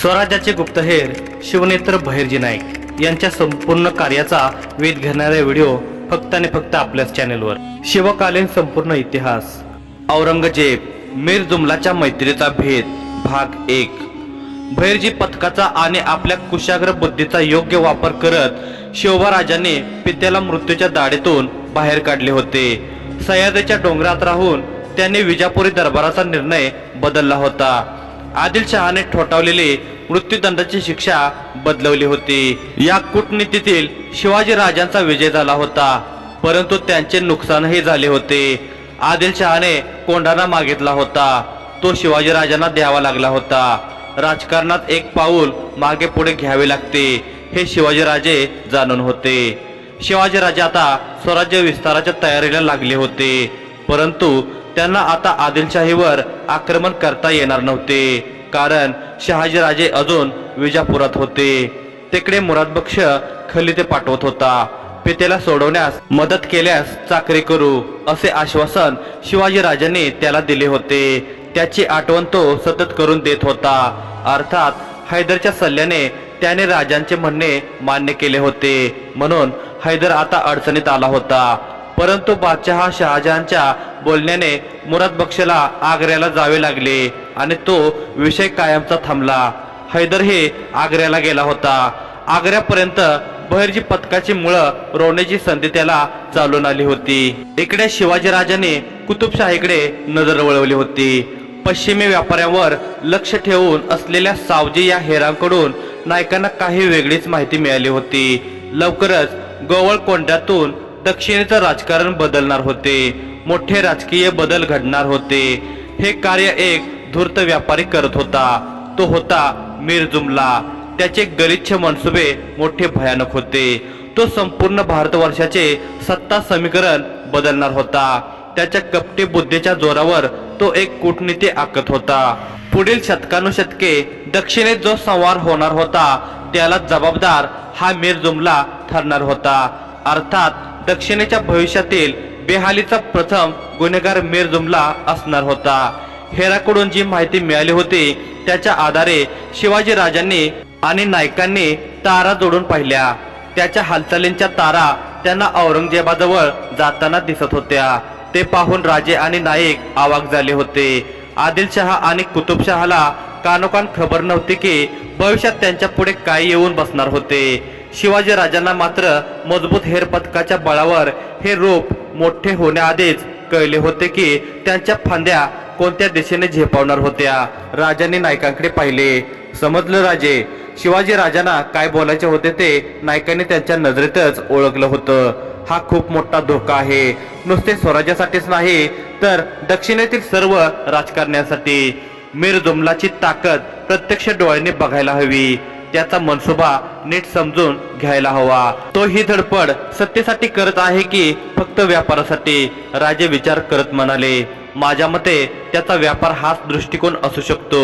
स्वराज्याचे गुप्तहेर शिवनेत्र बहिर्जी नाईक यांच्या संपूर्ण कार्याचा वेध घेणारे व्हिडिओ फक्त आणि फक्त आपल्याच चॅनेलवर. शिवकालीन संपूर्ण इतिहास. औरंगजेब मीर जुमलाच्या मैत्रीचा भेद भाग एक. भैरजी पथकाचा आणि आपल्या कुशाग्र बुद्धीचा योग्य वापर करत शिवबाराजांनी पित्याला मृत्यूच्या दाढेतून बाहेर काढले होते. सह्याद्रीच्या डोंगरात राहून त्याने विजापुरी दरबाराचा निर्णय बदलला होता. आदिलशहाने ठोठावलेली मृत्यूदंडाची शिक्षा बदलवली होती. या कूटनीतीतील शिवाजी राजांचा विजय झाला होता परंतु त्यांचे नुकसानही झाले होते. आदिलशहाने कोंढाणा मागितला होता. तो शिवाजी राजांना द्यावा लागला होता. राजकारणात एक पाऊल मागे पुढे घ्यावे लागते हे शिवाजीराजे जाणून होते. शिवाजीराजे आता स्वराज्य विस्ताराच्या तयारीला लागले होते परंतु त्यांना आता आदिलशाहीवर आक्रमण करता येणार नव्हते. कारण शहाजीराजे अजून विजापुरात होते. तिकडे मुरादबक्ष खलिते पाठवत होता. पितेला सोडवण्यास मदत केल्यास चाकरी करू असे आश्वासन शिवाजीराजांनी त्याला दिले होते. त्याची आठवण तो सतत करून देत होता. अर्थात हैदरच्या सल्ल्याने त्याने राजांचे म्हणणे मान्य केले होते. म्हणून हैदर आता अडचणीत आला होता. परंतु बादशहा शहाजहानच्या बोलण्याने मुराद बक्षला आग्र्याला जावे लागले. आणि तो विषय कायमचा थांबला. हैदर हे आग्र्याला गेला होता. आग्र्यापर्यंत बहिरजी पथकाची मुळं रोवण्याची संधी त्याला चालून आली होती. इकडे शिवाजीराजाने कुतुबशाहीकडे नजर वळवली होती. पश्चिमी व्यापाऱ्यांवर लक्ष ठेवून असलेल्या सावजी या हेरांकडून नायकांना काही वेगळीच माहिती मिळाली होती. लवकरच गोवळकोंड्यातून दक्षिणेचं राजकारण बदलणार होते. मोठे राजकीय बदल घडणार होते. हे कार्य एक धूर्त व्यापारी करत होता. तो होता मीर जुमला. त्याचे गलिच्छ मनसुबे मोठे भयानक होते. तो संपूर्ण भारतवर्षाचे सत्ता समीकरण बदलणार होता. त्याच्या कपटी बुद्धीच्या जोरावर तो एक कूटनीती आखत होता. पुढील शतकानुशतके दक्षिणेत जो संवार होणार होता त्याला जबाबदार हा मीर जुमला ठरणार होता. अर्थात दक्षिणेच्या भविष्यातील बेहालीचा प्रथम गुन्हेगार मीर जुमला असणार होता. हेराकडून जी माहिती मिळाली होती त्याच्या आधारे शिवाजी राजांनी आणि नायकांनी तारा जोडून पाहिल्या. त्याच्या हालचालींच्या तारा त्यांना औरंगजेबाजवळ जाताना दिसत होत्या. ते पाहून राजे आणि नाईक आवाक झाले होते. आदिलशहा आणि कुतुबशहाला कानोकान खबर नव्हती की भविष्यात त्यांच्या पुढे काय येऊन बसणार होते. शिवाजी राजांना मात्र मजबूत हेर पथकाच्या बळावर हे रूप मोठे होण्याआधीच कळले होते की त्यांच्या फांद्या कोणत्या दिशेने झेपावणार होत्या? राजांनी नायकांकडे पाहिले. समजलं राजे शिवाजी राजांना काय बोलायचे होते ते नायकांनी त्यांच्या नजरेतच ओळखलं होतं. हा खूप मोठा धोका आहे. नुसते स्वराज्यासाठीच नाही तर दक्षिणेतील सर्व राजकारण्यासाठी. मीर जुमलाची ताकद प्रत्यक्ष डोळ्यांनी बघायला हवी. त्याचा मनसुबा नीट समजून घ्यायला हवा. तो ही धडपड सत्तेसाठी करत आहे की फक्त व्यापारासाठी? राजे विचार करत म्हणाले माझ्या मते त्याचा व्यापार हाच दृष्टिकोन असू शकतो.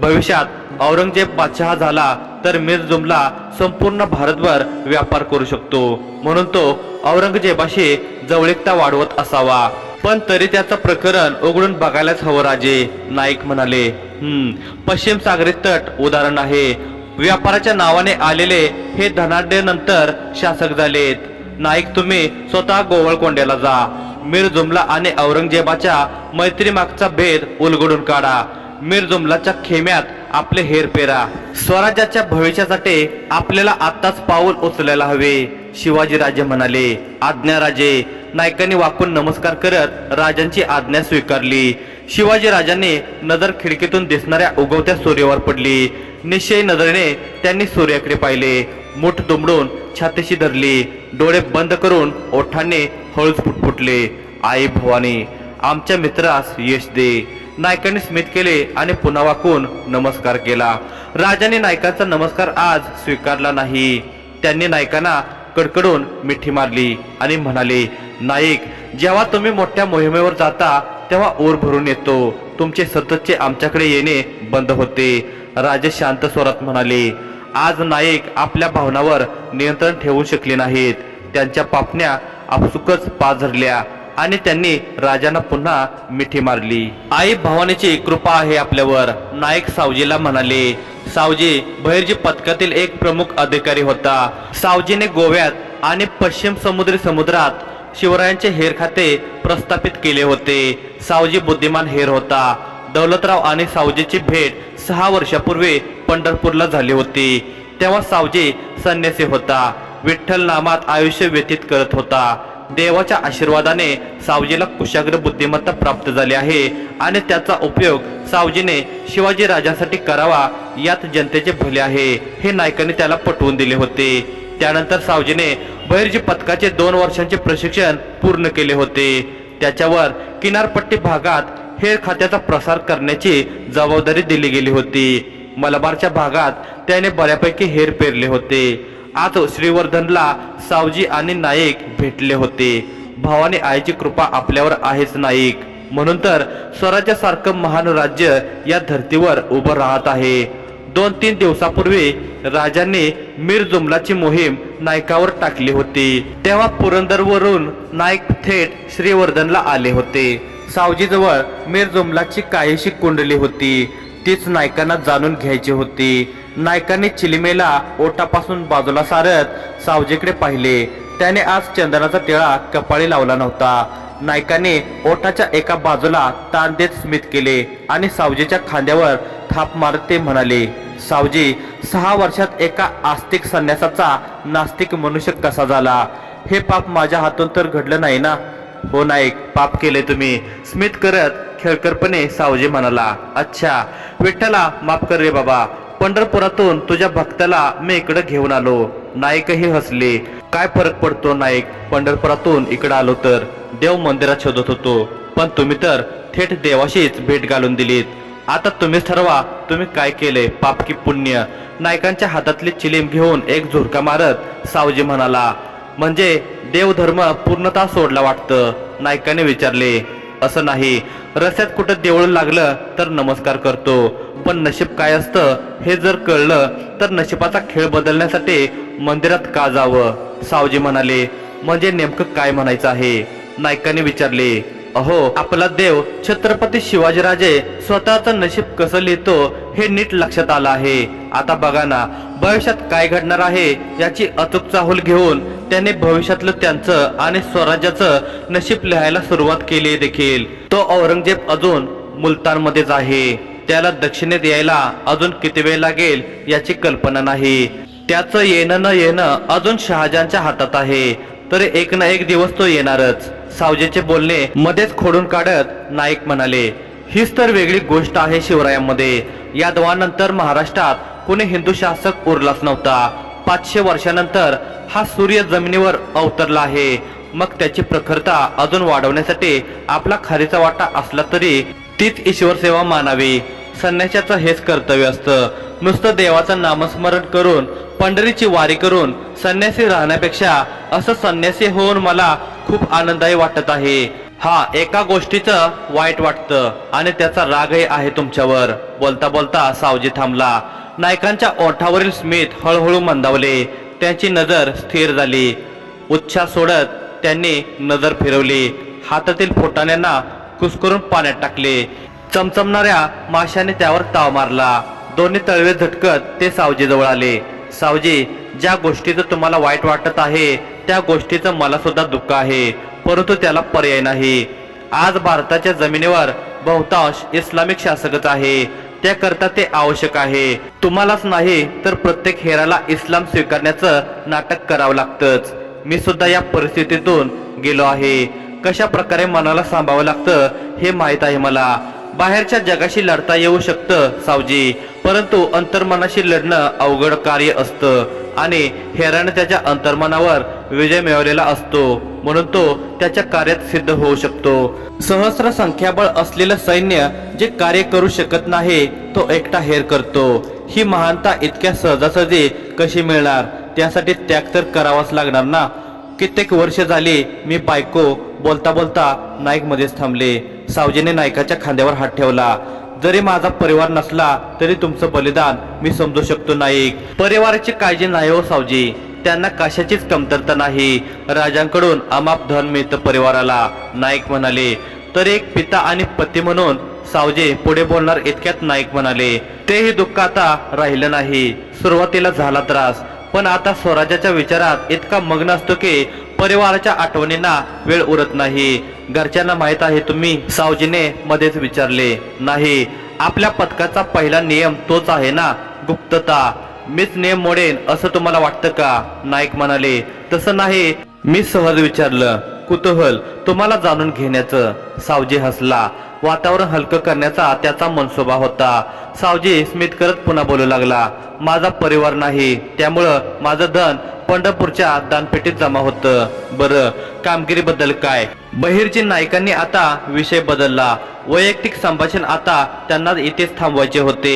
भविष्यात औरंगजेब बादशहा झाला तर मीर जुमला संपूर्ण भारतभर व्यापार करू शकतो. म्हणून तो औरंगजेबाशी जवळीकता वाढवत असावा. पण तरी त्याचं प्रकरण उघडून बघायलाच हवं राजे. नाईक म्हणाले हम्म पश्चिम सागरी तट उदाहरण आहे. व्यापाराच्या नावाने आलेले हे धनाढ्य नंतर शासक झालेत. नाईक तुम्ही स्वतः गोवळकोंड्याला जा. मीर जुमला आणि औरंगजेबाच्या मैत्रीमागचा भेद उलगडून काढा. मीर जुमलाच्या खेम्यात आपले हेर पेरा. स्वराज्याच्या भविष्यासाठी आपल्याला आत्ताच पाऊल उचलायला हवे शिवाजी राजे म्हणाले. आज्ञा राजे नायकांनी वाकून नमस्कार करत राजांची आज्ञा स्वीकारली. शिवाजी राजांनी नजर खिडकीतून दिसणाऱ्या उगवत्या सूर्यावर पडली. निश्चय नजरेने त्यांनी सूर्याकडे पाहिले. मुठ दुमडून छातीशी धरली. डोळे बंद करून ओठांनी हळूच फुटफुटले. आई भवानी आमच्या मित्रास यश दे. नायकांनी स्मित केले आणि पुन्हा वाकून नमस्कार केला. राजाने नायकांचा नमस्कार आज स्वीकारला नाही. त्यांनी नायकांना कडकडून मिठी मारली आणि म्हणाले नाईक जेव्हा तुम्ही मोठ्या मोहिमेवर जाता तेव्हा ओर भरून येतो. तुमचे सततचे आमच्याकडे येणे बंद होते. राजे शांत स्वरात म्हणाले आज नाईक आपल्या भावनावर नियंत्रण ठेवू शकले नाहीत. त्यांच्या पापण्या आपसुकच पाझरल्या आणि त्यांनी राजांना पुन्हा मिठी मारली. आई भवानीची कृपा आहे आपल्यावर. नाईक सावजीला म्हणाले सावजी बहिर्जी पथकातील एक प्रमुख अधिकारी होता. सावजीने गोव्यात आणि पश्चिम समुद्री समुद्रात शिवरायांचे हेर खाते प्रस्थापित केले होते. सावजी बुद्धिमान हेर होता. दौलतराव आणि सावजीची भेट सहा वर्षापूर्वी पंढरपूरला झाली होती. तेव्हा सावजी संन्यासी होता. विठ्ठल नामात आयुष्य व्यतीत करत होता. देवाच्या आशीर्वादाने सावजीला कुशाग्र बुद्धिमत्ता प्राप्त झाली आहे आणि त्याचा उपयोग सावजीने शिवाजी राजांसाठी करावा यात जनतेचे भले आहे हे नायकाने त्याला पटवून दिले होते. त्यानंतर सावजीने बहिर्जी पथकाचे दोन वर्षांचे प्रशिक्षण पूर्ण केले होते. त्याच्यावर किनारपट्टी भागात हेर खात्याचा प्रसार करण्याची जबाबदारी दिली गेली होती. मलबारच्या भागात त्याने बऱ्यापैकी हेर पेरले होते. आज श्रीवर्धनला सावजी आणि नाईक भेटले होते. भावाने आईची कृपा आपल्यावर आहेच नाईक. म्हणून तर स्वराज्यासारखं महान राज्य या धर्तीवर उभं राहत आहे. दोन तीन दिवसापूर्वी राजांनी मीर जुमलाची मोहीम नायकावर टाकली होती. तेव्हा पुरंदरवरून नाईक थेट श्रीवर्धनला आले होते. सावजीजवळ मीर जुमलाची काहीशी कुंडली होती. तीच नायकांना जाणून घ्यायची होती. नायकांनी चिलिमेला ओटापासून बाजूला सारत सावजीकडे पाहिले. त्याने आज चंदनाचा टिळा कपाळी लावला नव्हता. नायकाने ओठाच्या एका बाजूला ताण देत स्मित केले आणि सावजीच्या खांद्यावर थाप मारत ते म्हणाले. सावजी सहा वर्षात एका आस्तिक संन्यासाचा नास्तिक मनुष्य कसा झाला? हे पाप माझ्या हातून तर घडलं नाही ना? हो नाईक पाप केले तुम्ही. स्मित करत खेळकरपणे सावजी म्हणाला अच्छा विठ्ठला माफ कर रे बाबा. पंढरपुरातून तुझ्या भक्ताला मी इकडं घेऊन आलो. नाईकही हसले. काय फरक पडतो नाईक? पंढरपुरातून इकडं आलो तर? देव मंदिरात शोधत होतो. पण तुम्ही तर थेट देवाशीच भेट घालून दिलीत. आता तुम्हीच ठरवा तुम्ही काय केले पाप की पुण्य? नायकांच्या हातातली चिलीम घेऊन एक झुरका मारत सावजी म्हणाला म्हणजे देवधर्म पूर्णतः सोडला वाटतं? नायकाने विचारले असं नाही. रस्त्यात कुठं देवळ लागलं तर नमस्कार करतो. पण नशीब काय असतं हे जर कळलं तर नशिबाचा खेळ बदलण्यासाठी मंदिरात का जावं? सावजी म्हणाले म्हणजे नेमकं काय म्हणायचं आहे? नायकाने विचारले अहो आपला देव छत्रपती शिवाजीराजे स्वतःचं नशीब कसं लिहितो हे नीट लक्षात आलं आहे. आता बघा ना भविष्यात काय घडणार आहे याची अचूक चाहूल घेऊन त्याने भविष्यातलं त्यांचं आणि स्वराज्याचं नशीब लिहायला सुरुवात केली देखील. तो औरंगजेब अजून मुलतानमध्येच आहे. त्याला दक्षिणेत यायला अजून किती वेळ लागेल याची कल्पना नाही. त्याचं येणं न येणं अजून शहाजांच्या हातात आहे. तर एक ना एक दिवस तो येणारच. सावजेचे बोलणे मध्येच खोडून काढत नाईक म्हणाले हीच तर वेगळी गोष्ट आहे शिवरायांमध्ये. या दवानंतर महाराष्ट्रात कोणी हिंदू शासक उरलाच नव्हता. पाचशे वर्षानंतर हा सूर्य जमिनीवर अवतरला आहे. मग त्याची प्रखरता अजून वाढवण्यासाठी आपला खारीचा वाटा असला तरी तीच ईश्वर सेवा मानावी. संन्याशाचं हेच कर्तव्य असतं. नुसतं देवाचं नामस्मरण करून पंढरीची वारी करून संन्यासी राहण्यापेक्षा असं संन्यासी होऊन मला खूप आनंददायी वाटत आहे. हा एका गोष्टीचं वाईट वाटतं आणि त्याचा रागही आहे तुमच्यावर. बोलता बोलता सावजी थांबला. नायकांच्या ओठावरील स्मित हळूहळू मंदावले. त्यांची नजर स्थिर झाली. उच्छा सोडत त्यांनी नजर फिरवली. हातातील फुटाण्यांना कुसकरून पाण्यात टाकले. चमचमणाऱ्या माशाने त्यावर ताव मारला. दोन्ही तळवे झटकत ते सावजीजवळ आले. सावजी ज्या गोष्टीचं तुम्हाला वाईट वाटत आहे त्या गोष्टीचं मला सुद्धा दुःख आहे परंतु त्याला पर्याय नाही. आज भारताच्या जमिनीवर बहुतांश इस्लामिक शासकच आहे. त्याकरता ते आवश्यक आहे. तुम्हालाच नाही तर प्रत्येक हेराला इस्लाम स्वीकारण्याचं नाटक करावं लागतंच. मी सुद्धा या परिस्थितीतून गेलो आहे. कशा प्रकारे मनाला सांभावं लागतं हे माहीत आहे मला. बाहेरच्या जगाशी लढता येऊ शकतं सावजी. परंतु अंतर्मनाशी लढणं अवघड कार्य असतं आणि हेराने त्याच्या अंतर्मनावर विजय मिळवलेला असतो. म्हणून तो त्याच्या कार्यात सिद्ध होऊ शकतो. सहस्र संख्याबळ असलेलं सैन्य जे कार्य करू शकत नाही तो एकटा हेर करतो. ही महानता इतक्या सहजासहजी कशी मिळणार? त्यासाठी त्याग तर करावाच लागणार ना? कित्येक वर्ष झाली मी बायको बोलता बोलता नाईकमध्येच थांबले. सावजीने नायकाच्या खांद्यावर हात ठेवला. जरी माझा परिवार नसला तरी तुमचं बलिदान मी समजू शकतो नाईक परिवाराची काळजी नाही हो सावजी. त्यांना कशाचीच कमतरता नाही. राजांकडून अमाप धन मिळतं परिवाराला. नाईक म्हणाले तर एक पिता आणि पती म्हणून सावजे पुढे बोलणार इतक्यात नाईक म्हणाले तेही दुःख आता राहिलं नाही. सुरुवातीला झाला त्रास. पण आता स्वराज्याच्या विचारात इतका मग्न असतो की परिवाराच्या आठवणींना वेळ उरत नाही. घरच्यांना माहीत आहे तुम्ही सावजीने मध्येच विचारले नाही आपल्या पथकाचा पहिला नियम तोच आहे ना गुप्तता? मीच नियम मोडेन असं तुम्हाला वाटतं का? नाईक म्हणाले तसं नाही. मी सहज विचारलं कुतूहल तुम्हाला जाणून घेण्याचं. सावजी हसला वातावरण हलकं करण्याचा त्याचा मनसोबा होता. सावजी स्मित करत पुन्हा बोलू लागला माझा परिवार नाही त्यामुळं माझं धन पंढरपूरच्या दानपेटीत जमा होतं. बरं कामगिरीबद्दल काय? बहिर्जी नायकांनी आता विषय बदलला. वैयक्तिक संभाषण आता त्यांना इथेच थांबवायचे होते.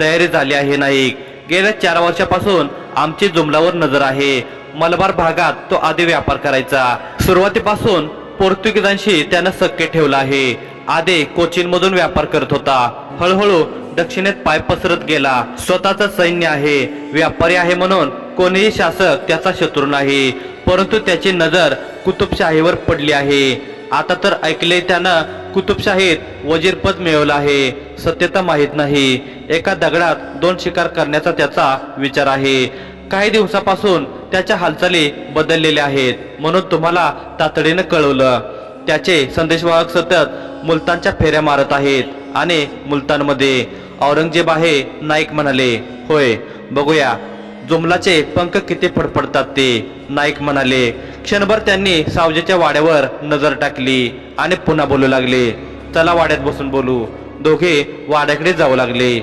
तयारी झाली आहे नाईक. गेल्या चार वर्षापासून आमची जुमलावर नजर आहे. मलबार भागात तो आधी व्यापार करायचा. सुरुवातीपासून पोर्तुगीजांशी त्यानं सक्के ठेवलं आहे. आदे कोचीन मधून व्यापार करत होता. हळूहळू दक्षिणेत पाय पसरत गेला. स्वतःच सैन्य आहे व्यापारी आहे म्हणून कोणीही शासक त्याचा शत्रू नाही. परंतु त्याची नजर कुतुबशाहीवर पडली आहे. आता तर ऐकले त्यानं कुतुबशाहीत वजीरपद मिळवलं आहे. सत्यता माहीत नाही. एका दगडात दोन शिकार करण्याचा त्याचा विचार आहे. काही दिवसापासून त्याच्या हालचाली बदललेल्या आहेत म्हणून तुम्हाला तातडीनं कळवलं. त्याचे संदेशवाहक सतत मुलतानच्या फेऱ्या मारत आहेत आणि मुलतानमध्ये औरंगजेब आहे नाईक म्हणाले होय बघूया. जुमलाचे पंख किती फडफडतात ते नाईक म्हणाले. क्षणभर त्यांनी सावजेच्या वाड्यावर नजर टाकली आणि पुन्हा बोलू लागले. चला वाड्यात बसून बोलू. दोघे वाड्याकडे जाऊ लागले.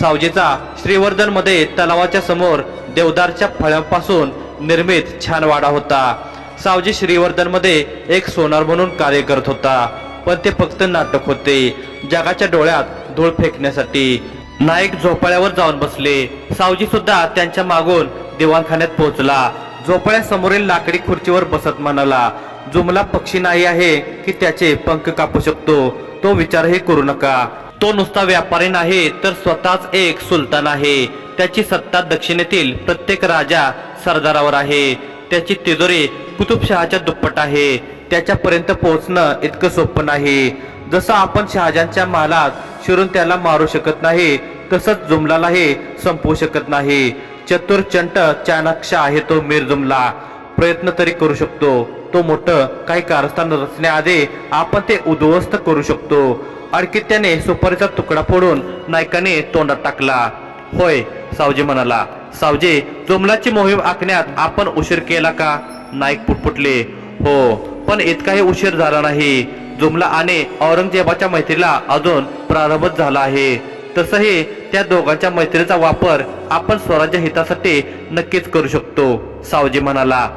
सावजीचा श्रीवर्धनमध्ये तलावाच्या समोर देवदारच्या फळांपासून निर्मित छान वाडा होता. सावजी श्रीवर्धनमध्ये एक सोनार म्हणून कार्य करत होता. पण ते फक्त नाटक होते. जगाच्या डोळ्यात धूळ फेकण्यासाठी. नाईक झोपाळ्यावर जाऊन बसले. सावजी सुद्धा त्यांच्या मागून दिवाणखान्यात पोहोचला. झोपाळ्यासमोरील लाकडी खुर्चीवर बसत म्हणाला जुमला पक्षी नाही आहे की त्याचे पंख कापू शकतो. तो विचारही करू नका. तो नुसता व्यापारी नाही तर स्वतःच एक सुलतान आहे. त्याची सत्ता दक्षिणेतील प्रत्येक राजा सरदारावर आहे. त्याची तिजोरी कुतुबशहाच्या दुप्पट आहे. त्याच्यापर्यंत पोहोचणं इतकं सोपं नाही. जसं आपण शहाजांच्या महालात शिरून त्याला मारू शकत नाही तसंच जुमलालाही संपवू शकत नाही. चतुर चंट चाणक्ष आहे तो मीर जुमला. प्रयत्न तरी करू शकतो. तो मोठं काही कारस्थान रचण्याआधी आपण ते उद्ध्वस्त करू शकतो. अडकित्याने सुपारीचा तुकडा फोडून नायकाने तोंडात टाकला. होय सावजी म्हणाला सावजी जुमलाची मोहीम आखण्यात आपण उशीर केला का? नाईक पुटपुटले हो पण इतकाही उशीर झाला नाही. जुमला आणि औरंगजेबाच्या मैत्रीला अजून प्रारंभच झाला आहे. तसंही त्या दोघांच्या मैत्रीचा वापर आपण स्वराज्य हितासाठी नक्कीच करू शकतो सावजी म्हणाला.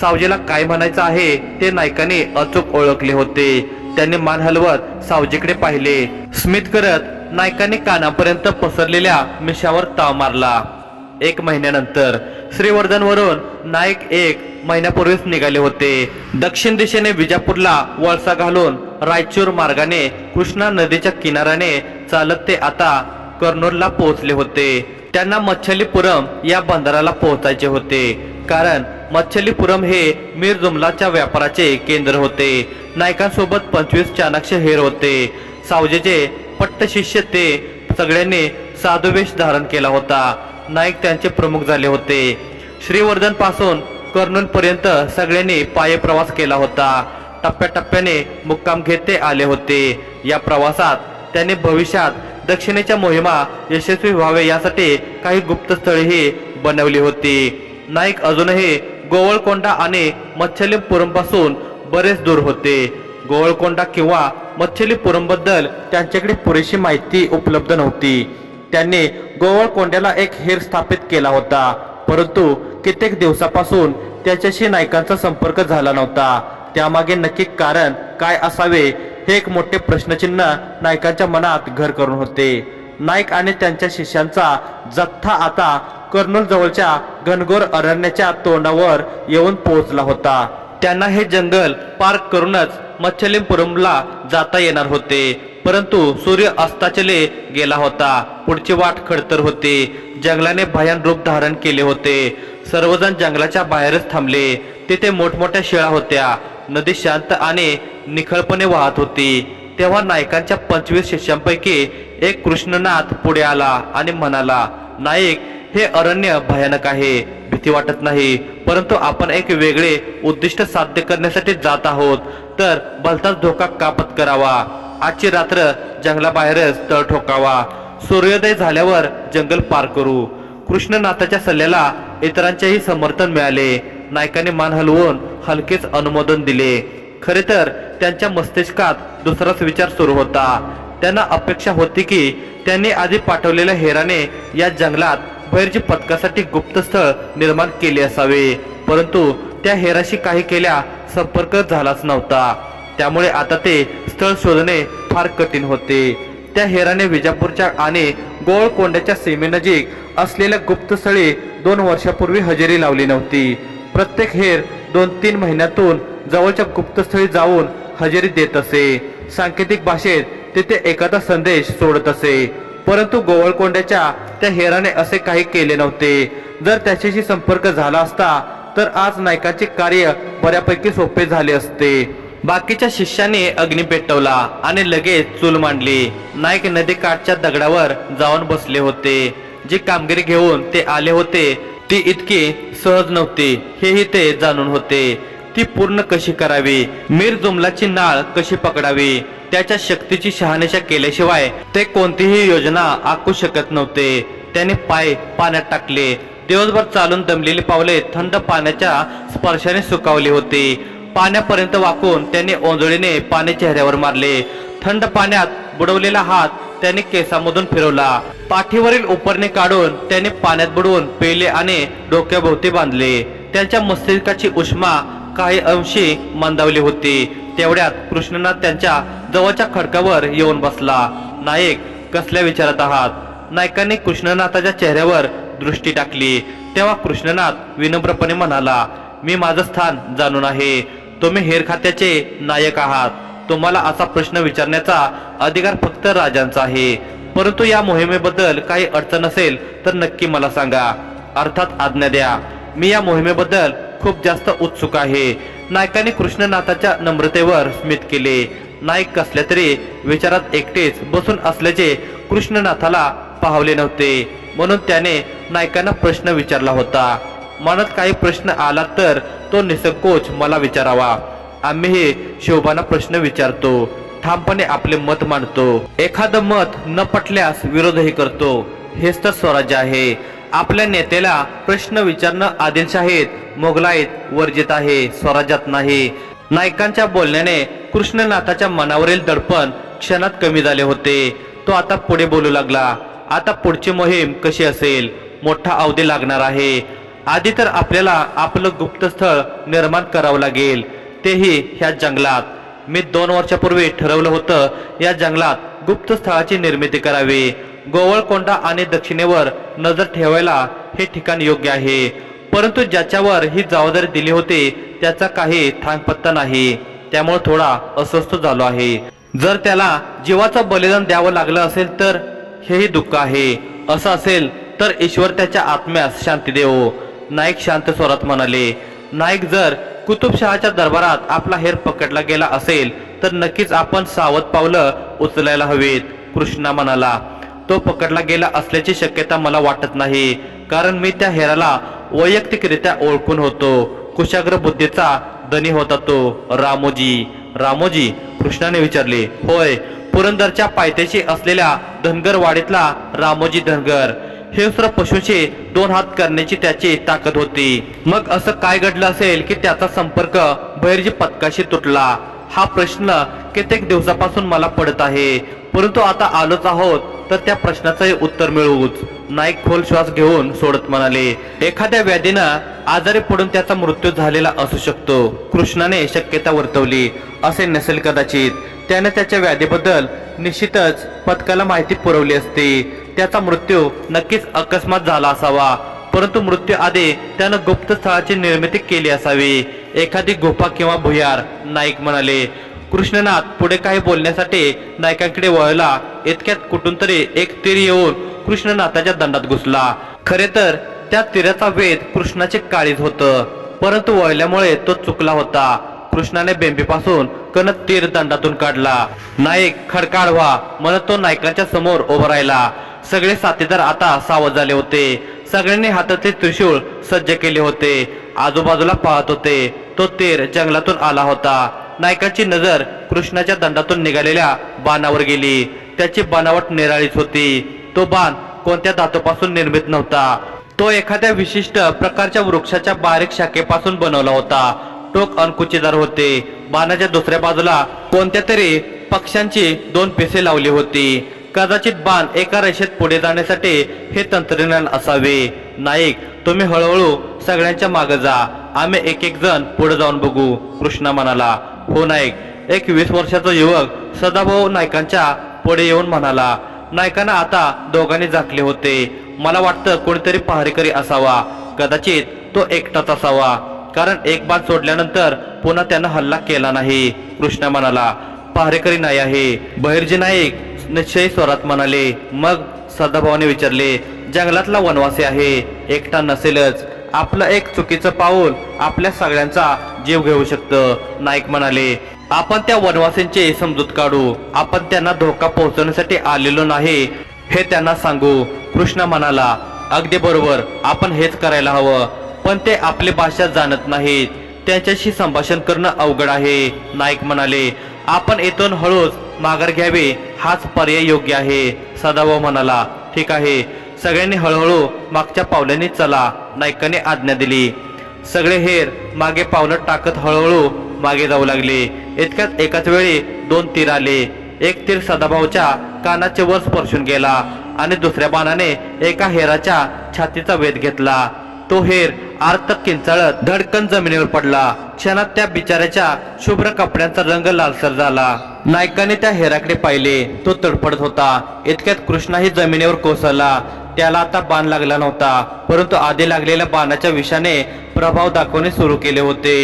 सावजीला काय म्हणायचं आहे ते नायकाने अचूक ओळखले होते. त्यांनी मान हलवत सावजीकडे पाहिले. स्मित करत नायकाने कानापर्यंत पसरलेल्या मिशावर ताव मारला. एक महिन्यानंतर श्रीवर्धनवरून नाईक एक महिन्यापूर्वीच निघाले होते. दक्षिण दिशेने विजापूरला वळसा घालून रायचूर मार्गाने कृष्णा नदीच्या किनाऱ्याने चालत ते आता कर्नूलला पोहोचले होते. त्यांना मच्छलीपुरम या बंदराला पोहोचायचे होते. कारण मच्छलीपुरम हे मीर जुमलाच्या व्यापाराचे केंद्र होते. नायकांसोबत पंचवीस चाणक्य हेर होते. सावजेचे पट्ट शिष्य ते सगळ्यांनी साधुवेश धारण केला होता. नाईक त्यांचे प्रमुख झाले होते. श्रीवर्धनपासून कर्नूल पर्यंत सगळ्यांनी पायी प्रवास केला होता. टप्प्याटप्प्याने मुक्काम घेत ते आले होते. या प्रवासात त्यांनी भविष्यात दक्षिणेच्या मोहिमा यशस्वी व्हावे यासाठी काही गुप्त स्थळेही बनवली होती. नाईक अजूनही गोवळकोंडा आणि मच्छलीपुरमपासून बरेच दूर होते. गोवळकोंडा किंवा मच्छलीपुरमबद्दल त्यांच्याकडे पुरेशी माहिती उपलब्ध नव्हती. त्यांनी गोवळकोंड्याला एक हेर स्थापित केला होता. परंतु कित्येक दिवसापासून त्याच्याशी नायकांचा संपर्क झाला नव्हता. त्यामागे नक्की कारण काय असावे हे एक मोठे प्रश्नचिन्ह नायकांच्या मनात घर करून होते. नाईक आणि त्यांच्या शिष्यांचा जथ्था आता कर्नूल जवळच्या घनघोर अरण्याच्या तोंडावर येऊन पोहोचला होता. त्यांना हे जंगल पार करूनच मच्छलीपुरमला जाता येणार होते. परंतु सूर्य अस्ताचले गेला होता. पुढची वाट खडतर होती. जंगलाने भयान रूप धारण केले होते. सर्वजण जंगलाच्या बाहेरच थांबले. तिथे मोठमोठ्या शिळा होत्या. नदी शांत आणि निखळपणे वाहत होती. तेव्हा नायकांच्या पंचवीस शिष्यांपैकी एक कृष्णनाथ पुढे आला आणि म्हणाला नाईक हे अरण्य भयानक आहे. भीती वाटत नाही परंतु आपण एक वेगळे उद्दिष्ट साध्य करण्यासाठी जात आहोत. तर भलताच धोका कापत करावा. आजची रात्र जंगलाबाहेरच तळ ठोकावा. सूर्योदय झाल्यावर जंगल पार करू. कृष्णनाथाच्या सल्ल्याला इतरांचेही समर्थन मिळाले. नायकाने मान हलवून हलकेच अनुमोदन दिले. खरे तर त्यांच्या मस्तिष्कात दुसराच विचार सुरू होता. त्यांना अपेक्षा होती की त्यांनी आधी पाठवलेल्या हेराने या जंगलात भैरजी पथकासाठी गुप्तस्थळ निर्माण केले असावे. परंतु त्या हेराशी काही केल्या संपर्क झालाच नव्हता. त्यामुळे आता ते स्थळ शोधणे फार कठीण होते. त्या हेराने विजापूरच्या आणि गोळकोंड्याच्या सीमेनजीक असलेल्या गुप्तस्थळी दोन वर्षापूर्वी हजेरी लावली नव्हती. प्रत्येक हेर दोन तीन महिन्यातून जवळच्या गुप्तस्थळी जाऊन हजेरी देत असे. सांकेतिक भाषेत तिथे एखादा संदेश सोडत असे. परंतु गोवळकोंड्याच्या त्या हेराने असे काही केले नव्हते. जर त्याच्याशी संपर्क झाला असता तर आज नायकाचे कार्य बऱ्यापैकी सोपे झाले असते. बाकीच्या शिष्याने अग्नी पेटवला आणि लगेच चूल मांडली. नाईक नदीकाठच्या दगडावर जाऊन बसले होते. जी कामगिरी घेऊन ते आले होते ती इतकी सहज नव्हती. हेही ते जाणून होते. ती पूर्ण कशी करावी? मीर जुमलाची नाळ कशी पकडावी? त्याच्या शक्तीची शहानिशा केल्याशिवाय ते कोणतीही योजना आखू शकत नव्हते. त्याने पाय पाण्यात टाकले. दिवसभर चालून दमलेली पावले थंड पाण्याच्या स्पर्शाने सुकावली होती. पाण्यापर्यंत वाकून त्याने ओंजळीने पाणी चेहऱ्यावर मारले. थंड पाण्यात बुडवलेला हात त्याने केसामधून फिरवला. पाठीवरील उपरणे काढून त्याने पाण्यात बुडवून पेले आणि डोक्याभोवती बांधले. त्यांच्या मस्तिष्काची उष्मा काही अंशी मंदावली होती. तेवढ्यात कृष्णनाथ त्यांच्या जवळच्या खडकावर येऊन बसला. नायक कसल्या विचारात आहात? नायकाने कृष्णनाथाच्या चेहऱ्यावर दृष्टी टाकली. तेव्हा कृष्णनाथ विनम्रपणे म्हणाला मी माझं स्थान जाणून आहे. तुम्ही हेर खात्याचे नायक आहात. तुम्हाला असा प्रश्न विचारण्याचा अधिकार फक्त राजांचा आहे. परंतु या मोहिमेबद्दल काही अडचण असेल तर नक्की मला सांगा. अर्थात आज्ञा द्या. मी या मोहिमेबद्दल खूप जास्त उत्सुक आहे. नायकाने कृष्णनाथाच्या नम्रतेवर स्मित केले. नाईक कसल्या तरी विचारात एकटेच बसून असल्याचे कृष्णनाथाला पाहले नव्हते. म्हणून त्याने नायकांना प्रश्न विचारला होता. मनात काही प्रश्न आला तर तो निसंकोच मला विचारावा. आम्हीही शोभाना प्रश्न विचारतो. ठामपणे आपले मत मांडतो. एखादं मत न पटल्यास विरोधही करतो. हेच तर स्वराज्य आहे. आपल्या नेत्याला प्रश्न विचारणं आदिलशाहीत मोगलाईत वर्जित आहे. स्वराज्यात नाही. नायकांच्या बोलण्याने कृष्णनाथाच्या मनावरील दडपण क्षणात कमी झाले होते. तो आता पुढे बोलू लागला. आता पुढची मोहीम कशी असेल? मोठा अवधी लागणार आहे. आधी तर आपल्याला आपलं गुप्तस्थळ निर्माण करावं लागेल. तेही ह्या जंगलात. मी दोन वर्षापूर्वी ठरवलं होतं या जंगलात गुप्त स्थळाची निर्मिती करावी. गोवळकोंडा आणि दक्षिणेवर नजर ठेवायला हे ठिकाण योग्य आहे. परंतु ज्याच्यावर ही जबाबदारी दिली होती त्याचा काही थांगपत्ता नाही. त्यामुळे थोडा अस्वस्थ झालो आहे. जर त्याला जीवाचं बलिदान द्यावं लागलं असेल तर हेही दुःख आहे. असं असेल तर ईश्वर त्याच्या आत्म्यास शांती देवो. नाईक शांत स्वरात म्हणाले नाईक जर कुतुबशहाच्या दरबारात आपला हेर पकडला गेला असेल तर नक्कीच आपण सावध पावलं उचलायला हवीत कृष्णा म्हणाला. तो पकडला गेला असल्याची शक्यता मला वाटत नाही कारण मी त्या हेराला वैयक्तिकरित्या ओळखून होतो. कुशाग्र बुद्धीचा धनी होता तो रामोजी. रामोजी कृष्णाने विचारले होय पुरंदरच्या पायथ्याशी असलेल्या धनगर वाडीतला रामोजी धनगर हिंस्र पशूचे दोन हात करण्याची त्याची ताकद होती. मग असं काय घडलं असेल की त्याचा संपर्क भैरजी पथकाशी तुटला? हा प्रश्न कित्येक दिवसापासून मला पडत आहे. परंतु आता आलोच आहोत तर त्या प्रश्नाचंही उत्तर मिळवूच. नाईक खोल श्वास घेऊन सोडत म्हणाले एखाद्या व्याधीनं आजारी पडून त्याचा मृत्यू झालेला असू शकतो. कृष्णाने शक्यता वर्तवली. असे नसेल कदाचित. त्याने त्याच्या व्याधीबद्दल निश्चितच पथकाला माहिती पुरवली असती. त्याचा मृत्यू नक्कीच अकस्मात झाला असावा. परंतु मृत्यू आधी त्यानं गुप्त स्थळाची निर्मिती केली असावी. एखादी गुफा किंवा भुयार नाईक म्हणाले कृष्णनाथ पुढे काही बोलण्यासाठी नायकांकडे वळला. इतक्यात कुठून तरी एक तीर येऊन कृष्णनाथाच्या दंडात घुसला. खरे तर त्या तीराचा वेध कृष्णाचे काळीज होतं. परंतु वळल्यामुळे तो चुकला होता. कृष्णाने बेंबीपासून कण तीर दंडातून काढला. नाईक खडकाळ व्हा म्हणत तो नायकांच्या समोर उभा राहिला. सगळे साथीदार आता सावध झाले होते. सगळ्यांनी हाताचे त्रिशूळ सज्ज केले होते. आजूबाजूला पाहत होते. तो तेर जंगलातून आला होता. नायकाची नजर कृष्णाच्या दंडातून निघालेल्या बाणावर गेली. त्याची बनावट निराळीच होती. तो बाण कोणत्या धातूपासून निर्मित नव्हता? तो एखाद्या विशिष्ट प्रकारच्या वृक्षाच्या बारीक शाखेपासून बनवला होता. टोक अंकुचीदार होते. बाणाच्या दुसऱ्या बाजूला कोणत्या तरी पक्ष्यांची दोन पिसे लावली होती. कदाचित बाण एका रेषेत पुढे जाण्यासाठी हे तंत्रज्ञान असावे. नाईक तुम्ही हळूहळू सगळ्यांच्या मागे जा. आम्ही एक एक जण पुढे जाऊन बघू. कृष्णा म्हणाला हो नाईक. एक वीस वर्षाचा युवक सदाभाऊ नायकांच्या पुढे येऊन म्हणाला नायकांना आता दोघांनी झाकले होते. मला वाटतं कोणीतरी पहारेकरी असावा. कदाचित तो एकटाच असावा. कारण एक बाण सोडल्यानंतर पुन्हा त्यानं हल्ला केला नाही. कृष्णा म्हणाला पहारेकरी नाही आहे. बहिर्जी नाईक निश्चय स्वरात म्हणाले. मग सदाभावाने विचारले जंगलातला वनवासी आहे. एकटा नसेलच. आपलं एक चुकीचं पाऊल आपल्या सगळ्यांचा जीव घेऊ शकतं. नाईक म्हणाले आपण त्या वनवासींची समजूत काढू. आपण त्यांना धोका पोहोचवण्यासाठी आलेलो नाही. हे त्यांना सांगू. कृष्ण म्हणाला अगदी बरोबर. आपण हेच करायला हवं. पण ते आपली भाषा जाणत नाहीत. त्यांच्याशी संभाषण करणं अवघड आहे. नाईक म्हणाले आपण येथून हळूच माघार घ्यावे. हाच पर्याय योग्य आहे. सदाभाऊ म्हणाला ठीक आहे. सगळ्यांनी हळूहळू मागच्या पावलांनी चला नायकाने आज्ञा दिली. सगळे हेर मागे पावलं टाकत हळूहळू मागे जाऊ लागले. इतक्यात एकाच वेळी दोन तीर आले. एक तीर सदाभाऊच्या कानाचे वर स्पर्शून गेला आणि दुसऱ्या बाणाने एका हेराच्या छातीचा वेध घेतला. तो हेर आर्त किंचाळत धडकन जमिनीवर पडला. क्षणात त्या बिचाऱ्याच्या शुभ्र कपड्यांचा रंग लालसर झाला. नायकाने त्या हेराकडे पाहिले. तो तडफडत होता. इतक्यात कृष्णाही जमिनीवर कोसळला. त्याला आता बाण लागला नव्हता परंतु आधी लागलेल्या बाणाच्या विषाने प्रभाव दाखवणे सुरू केले होते.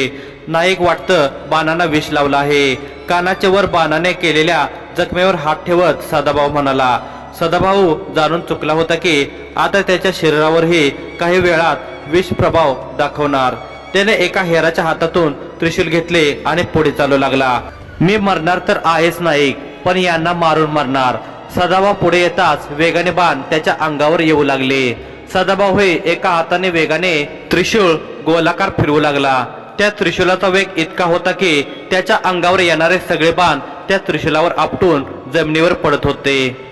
नाईक वाटतं बाणांना विष लावला आहे. कानाच्या वर बाणाने केलेल्या जखमेवर हात ठेवत सदाभाऊ म्हणाला सदाभाऊ जाणून चुकला होता की आता त्याच्या शरीरावरही काही वेळात विष प्रभाव दाखवणार. त्याने एका हेराच्या हातातून त्रिशूल घेतले आणि पुढे चालू लागला. मी मरणार तर आहेच नाईक पण यांना मारून मरणार. सदाभाऊ पुढे येताच वेगाने बाण त्याच्या अंगावर येऊ लागले. सदाभाऊ हे एका हाताने वेगाने त्रिशूळ गोलाकार फिरवू लागला. त्या त्रिशूलाचा वेग इतका होता की त्याच्या अंगावर येणारे सगळे बाण त्या त्रिशूलावर आपटून जमिनीवर पडत होते.